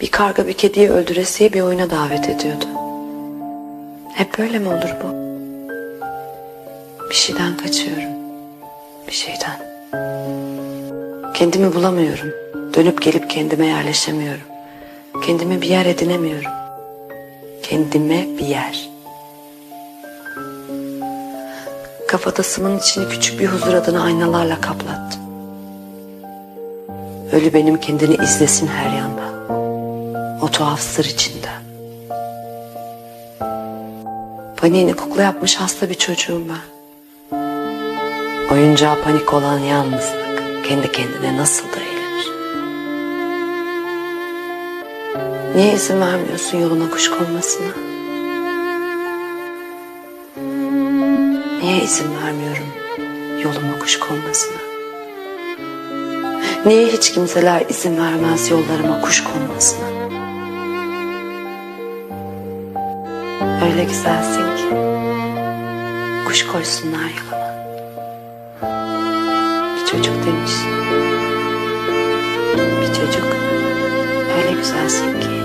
Bir karga bir kediyi öldüresiye bir oyuna davet ediyordu. Hep böyle mi olur bu? Bir şeyden kaçıyorum. Bir şeyden. Kendimi bulamıyorum. Dönüp gelip kendime yerleşemiyorum. Kendime bir yer edinemiyorum. Kendime bir yer. Kafatasımın içini küçük bir huzur adına aynalarla kaplattım. Ölü benim kendini izlesin her yanda. O tuhaf sır içinde. Paniğini kukla yapmış hasta bir çocuğum ben. Oyuncağa panik olan yalnızlık kendi kendine nasıl da. Niye izin vermiyorsun yoluna kuş konmasına? Niye izin vermiyorum yoluma kuş konmasına? Niye hiç kimseler izin vermez yollarıma kuş konmasına? Öyle güzelsin ki kuş koysunlar yalama. Bir çocuk demiş. Bir çocuk öyle güzelsin ki